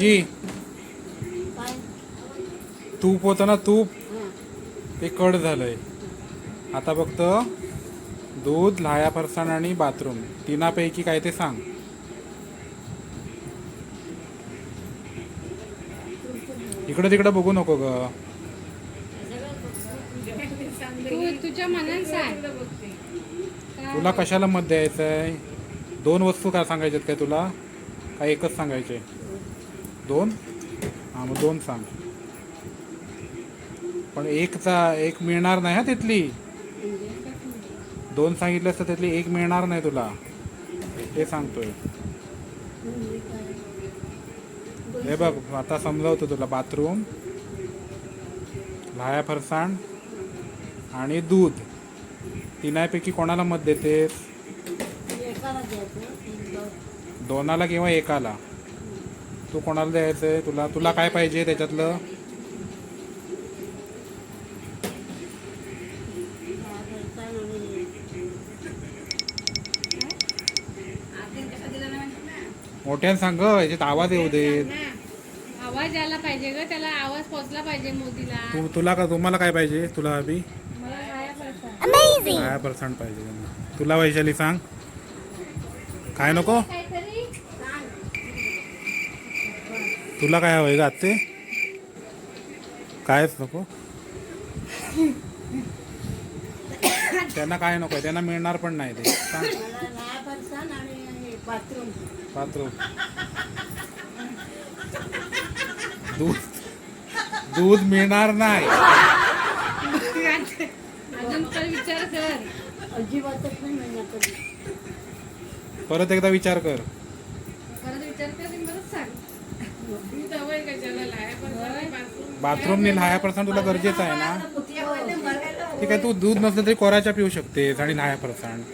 जी। काय तूप होतं ना तूप. ते कड झालंय. आता फक्त दूध लाया फरसाण आणि बाथरूम. तिनापैकी काय ते सांग. इकडं तिकडं बघू नको ग. तुझ्या तुला कशाला मत द्यायचं आहे दोन वस्तू काय सांगायच्यात काय तुला? का एकच सांगायचे? दोन. हां मग दोन सांग. पण एकचा एक मिळणार नाही हा तिथली. दोन सांगितलं तर त्यातली एक मिळणार नाही तुला. ते सांगतोय. हे बघ आता समजावतो तुला. बाथरूम लाया फरसाण आणि दूध. तिनापैकी कोणाला मत देतेस? दोनाला किंवा एकाला? तू कोणाला द्यायचंय तुला तुला काय पाहिजे त्याच्यातलं? मोठ्यानं सांग याच्यात आवाज येऊ दे. आवाज यायला पाहिजे ग त्याला आवाज पोचला पाहिजे मोदीला. तू तुला का तुम्हाला काय पाहिजे? तुला अभि? मला काय पर्सेंट पाहिजे तुला वैशाली सांग. काय नको? तुला काय हवंय का आत्ते? कायच नको. त्यांना काय नको त्यांना मिळणार पण नाही ते. बाथरूम. दूध. दूध मिळणार नाही. विचार कर. परत एकदा विचार कर बाथरूम ने लाया तुला गरजेचं आहे ना? ठीक आहे तू दूध नसलं तरी कोराच्या पिऊ शकतेस आणि लाया पर्सेंट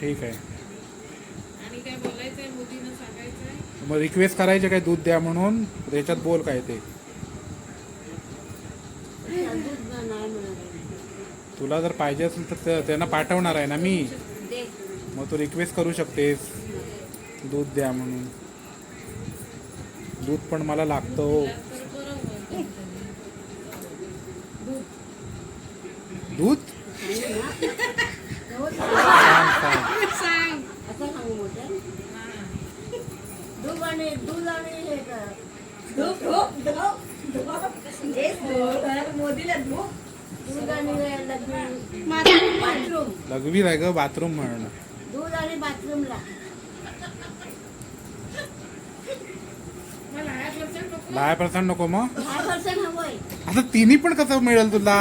ठीक आहे. मग रिक्वेस्ट करायचे काय दूध द्या म्हणून? त्याच्यात बोल काय ते? तुला जर पाहिजे असेल तर त्यांना पाठवणार आहे ना मी? मग तू रिक्वेस्ट करू शकतेस. दूध द्या म्हणून. दूध पण मला लागतं हो. दूध? लघवी आहे ग बाथरूम म्हणणं. दूध आणि बाथरूमला मला ह्या पर्सेंट नको दहा पर्सेंट नको मग. दहा पर्सेंट हवंय आता तिन्ही पण कसं मिळेल तुला?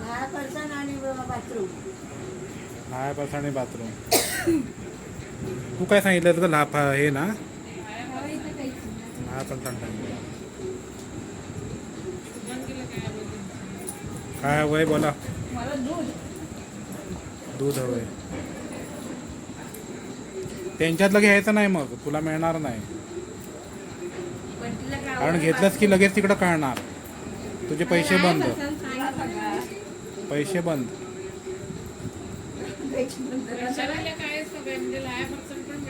दहा पर्सेंट आणि बाथरूम. दहा पर्सेंट आणि बाथरूम. तू काय सांगितलं ग लाफा हे ना. दहा पर्सेंट काय हवंय बोला. मला दूध. दूध हवंय. त्यांच्यातलं घ्यायचं नाही मग. तुला मिळणार नाही. कारण घेतलंस की लगेच तिकडं कळणार. तुझे पैसे बंद. पैसे बंद. वैशालीला काय सगळं म्हणजे लाया पर्सेंट पण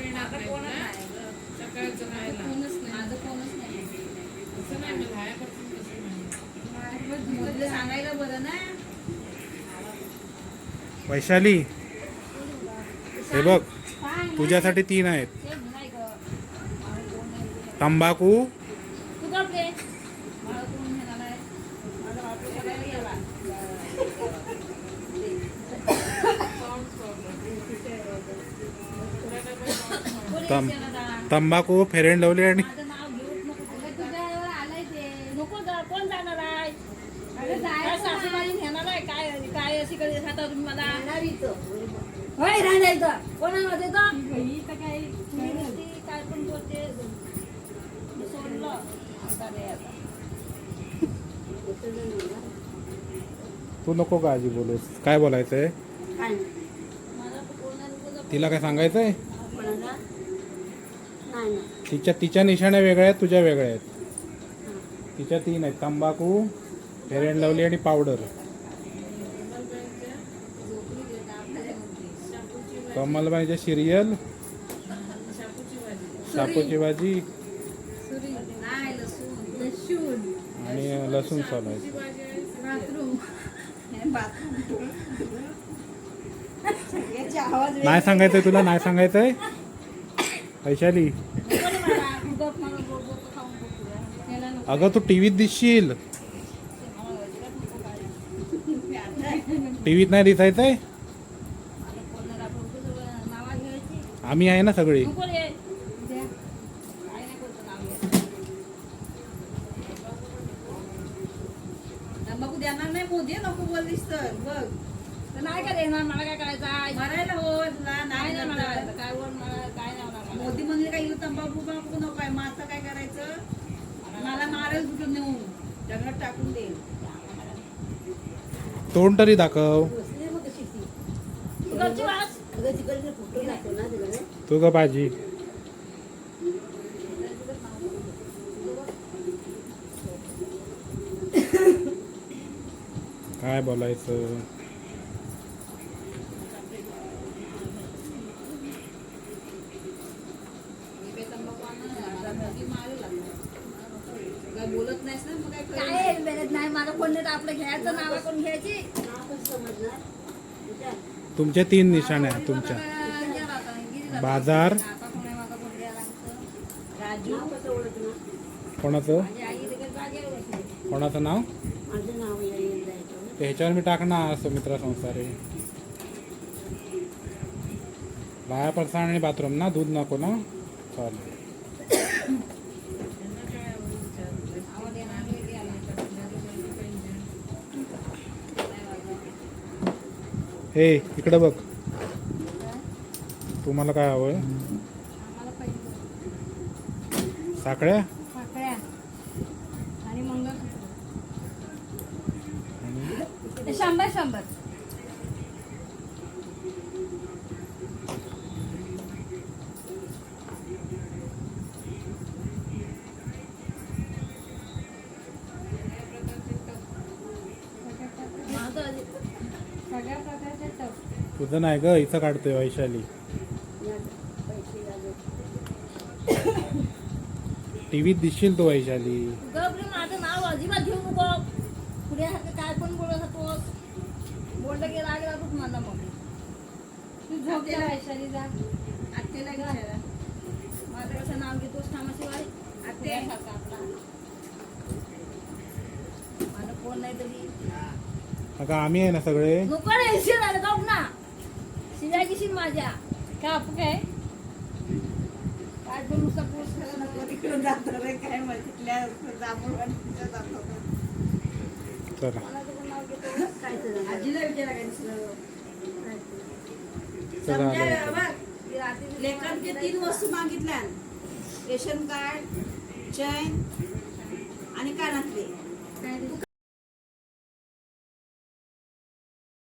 रे आता इथं जण येणार. तू. नको काळजी बोलूस काय बोलायचंय काय नाही. मला? कोणाला बोलत. तिला काय सांगायचंय? तिच्या तिच्या निशाण्या वेगळ्या आहेत तुझ्या वेगळ्या आहेत. तिच्या तीन आहेत तंबाखू फेरेन लावली आणि पावडर. कमलबाईच्या सिरियल शापूची भाजी. आणि लसूण भाजी आहे नाही सांगायचंय तुला नाही सांगायचंय? वैशाली. अगं तू टीव्हीत दिसशील. टीव्हीत नाही दिसायचंय? आम्ही आहे ना सगळी. नाही का देणार? मला काय करायचं? आहे? मरायला हो काय. काय मोदी म्हणले काय तंबाखू बाबू नको आहे मग आता काय करायचं? मला मारेल कुठं नेऊन जंगलात टाकून दे. तोंड तरी दाखव. ती? ग भाजी काय बोलायचं मी काय तंबाखू आणणार नाही. मोदी मारेल आता. काय बोलत नाहीस ना मग काय नाही मला कोण नाही आपलं घ्यायचं नावा कोण घ्यायची. तुमच्या तीन निशाण आहे तुमच्या. बाजार. कोणाचं. कोणाचं नाव? माझं नाव येईल जायचं. ते ह्याच्यावर मी टाकणार सुमित्रा संसारे बाया परसाण आणि बाथरूम ना दूध नको ना? चालेल त्यांना काय आवडलं विचारलं. आवाज येणार नाही, ते आला. हे इकडं बघ. तुम्हाला काय हवंय? पाहिजे. साखळ्या? शंभर शंभर. सगळ्या तुझं नाही ग इथं काढतोय वैशाली. लागले टीव्हीत दिसशील तू वैशाली. माझं नाव अजिबात घेऊ नको. पुढे काय पण बोलत होतोस बोललं की राग लागतोच मला मग. तू झोप जा वैशाली जा. आत्याला विचारा माझं कसं नाव घेतोस कामाशिवाय आत्यासारखा आपला. माझं कोण नाही तरी. अगं आम्ही आहे ना सगळे. नको ना. घेशील माझ्या. का आपू काय? सपोज तिकडून जातो रे काय तिथल्या काय तर आजीला विचारा काय लेखनचे तीन वस्तू मागितल्या रेशन कार्ड चैन आणि कानातले. काय